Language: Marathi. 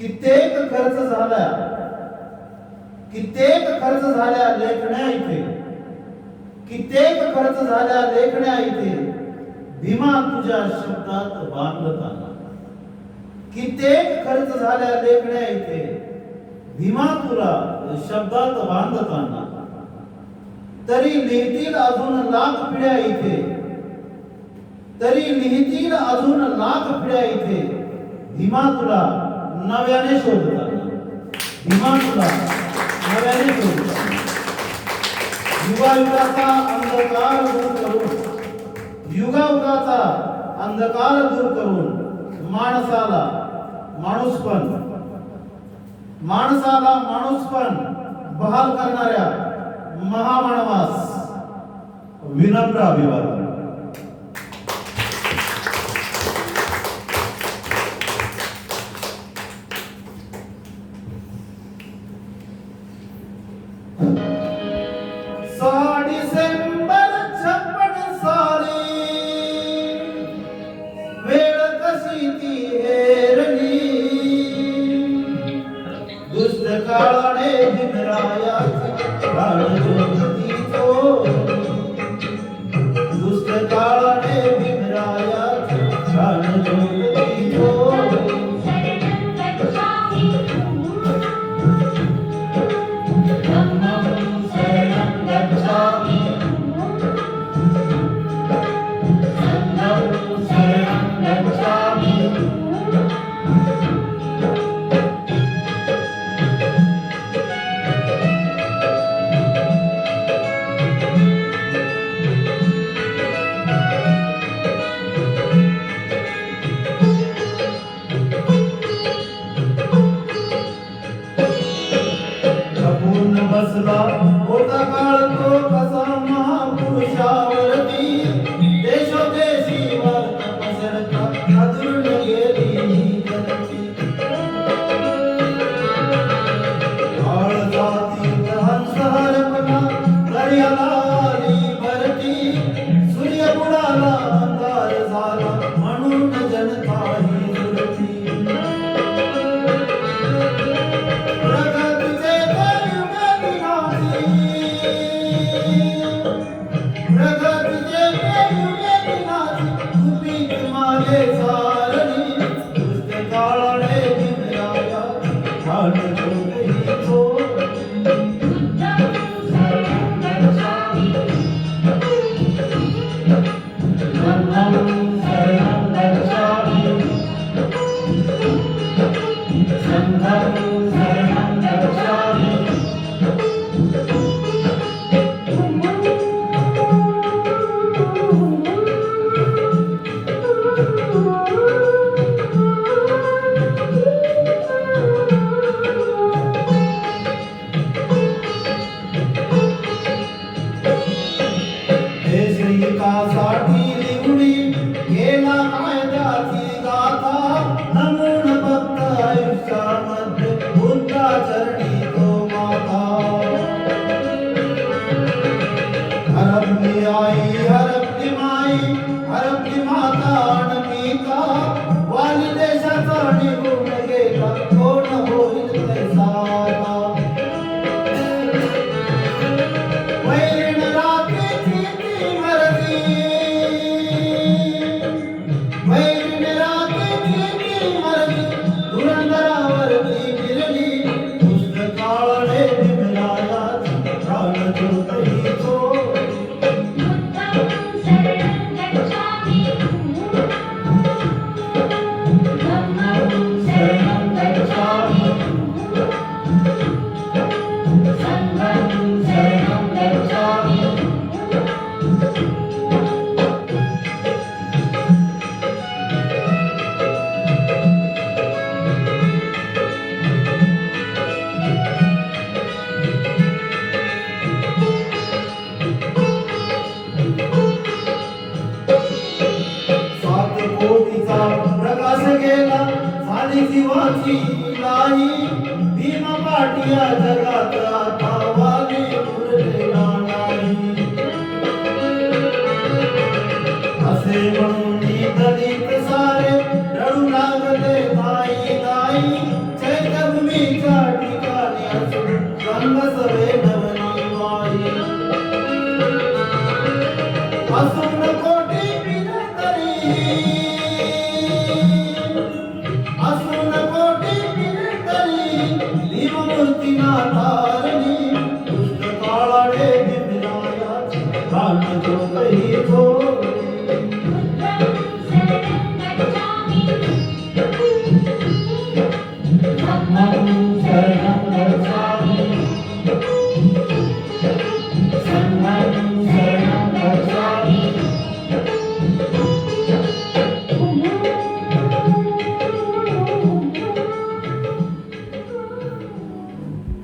कित्येक खर्च झाला. कित्येक खर्च लेखण्या इथे. कित्येक खर्च लेखण्या इथे. भीमा तुझ्या शब्दात बांधताना कित्येक खर्च लेखण्या इथे. भीमा तुला शब्दात बांधताना तरी लिहितील अजून लाख पिढ्या इथे. तरी लिहितील अजून लाख पिढ्या इथे. भीमा तुला नव्याने शोधताना भीमा सुद्धा नव्याने शोधताना युगायुगाचा अंधकार दूर करून युगायुगाचा अंधकार दूर करून माणसाला माणूसपण माणसाला माणूसपण बहाल करणाऱ्या महामानवास विनम्र अभिवादन. दुष्ट काळाने दिन राया। राणा जो दी तो ਦੱਸਦਾ ਉਹ ਤਾਂ ਕਾਲ माता आई माई माता आणि पिता वाली देशाचा निघून गेला कोण होईल? प्रकाश गेला झाली जीवाची लाई भीम पाटिया जगात आता वाली उरलेला नाही. असे म्हणून